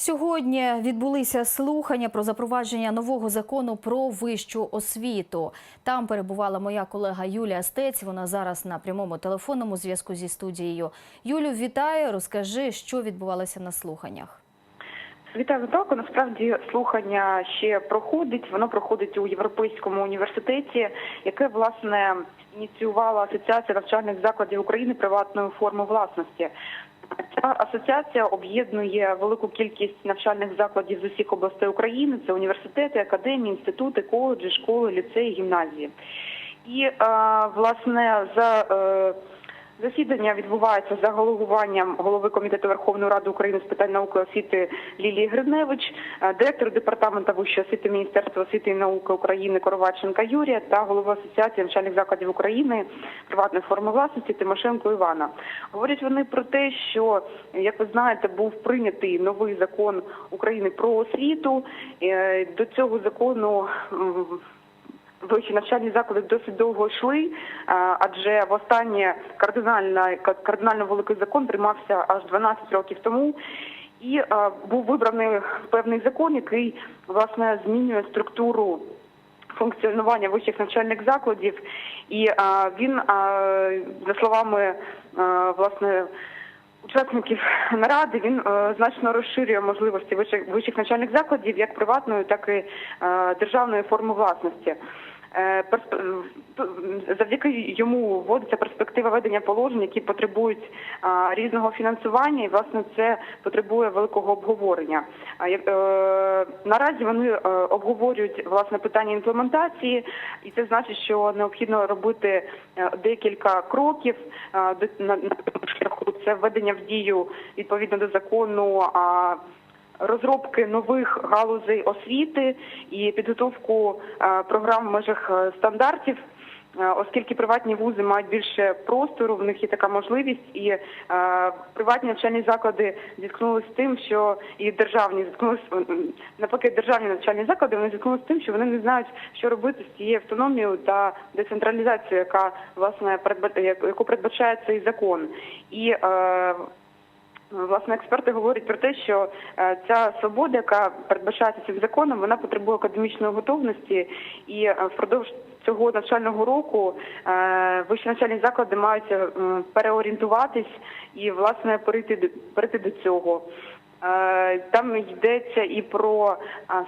Сьогодні відбулися слухання про запровадження нового закону про вищу освіту. Там перебувала моя колега Юлія Стець. Вона зараз на прямому телефонному зв'язку зі студією. Юлю, вітаю. Розкажи, що відбувалося на слуханнях. Вітаю Наталко. Насправді слухання ще проходить. Воно проходить у Європейському університеті, яке власне ініціювала Асоціація навчальних закладів України приватної форми власності. Асоціація об'єднує велику кількість навчальних закладів з усіх областей України. Це університети, академії, інститути, коледжі, школи, ліцеї, гімназії. І е, власне за е, Засідання відбувається за головуванням голови комітету Верховної Ради України з питань науки освіти Лілії Гриневич, е, директор департаменту вищої освіти Міністерства освіти і науки України Короваченка Юрія та голова Асоціації навчальних закладів України приватної форми власності Тимошенко Івана. Говорять вони про те, що як ви знаєте, був прийнятий новий закон України про освіту. Е, До цього закону. Вищі навчальні заклади досить довго йшли, а, адже востаннє кардинально, кардинально великий закон приймався аж 12 років тому. І а, був вибраний певний закон, який власне змінює структуру функціонування вищих навчальних закладів. І а, він, за словами власне учасників наради, він е, значно розширює можливості вищих, вищих навчальних закладів як приватної, так і е, державної форми власності. Е, Завдяки йому вводиться перспектива ведення положень, які потребують різного фінансування, і власне це потребує великого обговорення. Е, Наразі вони е, обговорюють власне питання імплементації, і це значить, що необхідно робити декілька кроків на шляху. Це введення в дію відповідно до закону. Розробки нових галузей освіти і підготовку е, програм в межах е, стандартів. е, Оскільки приватні вузи мають більше простору, в них є така можливість, і приватні навчальні заклади зіткнулися з тим, що і державні зіткнулися навпаки, державні навчальні заклади вони зіткнулися з тим, що вони не знають, що робити з цією автономією та децентралізацією, яка власне передба- яку передбачає цей закон. І Власне, експерти говорять про те, що е, ця свобода, яка передбачається цим законом, вона потребує академічної готовності, і е, впродовж цього навчального року е, вищі навчальні заклади мають переорієнтуватись і власне перейти до перейти до цього. Там йдеться і про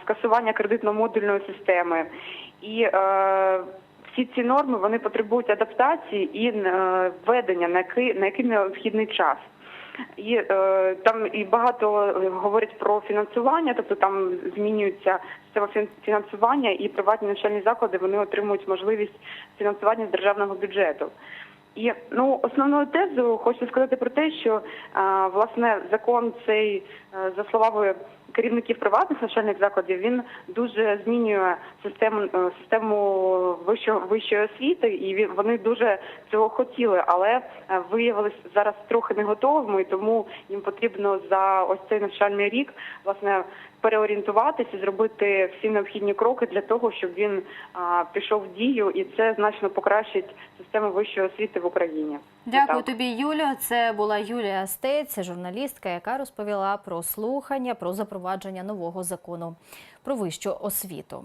скасування кредитно-модульної системи, і всі ці норми вони потребують адаптації і введення на який на який необхідний час. І е, там і багато говорять про фінансування, тобто там змінюється система фінансування, і приватні навчальні заклади вони отримують можливість фінансування з державного бюджету. І ну основною тезою хочу сказати про те, що е, власне закон цей е, за словами керівників приватних навчальних закладів він дуже змінює систему е, систему вищого вищої освіти, і вони дуже цього хотіли, але е, виявилися зараз трохи не готовими, і тому їм потрібно за ось цей навчальний рік власне переорієнтуватися, зробити всі необхідні кроки для того, щоб він а, пішов в дію, і це значно покращить систему вищої освіти в Україні. Дякую тобі, Юлія. Це була Юлія Стець, журналістка, яка розповіла про слухання про запровадження нового закону про вищу освіту.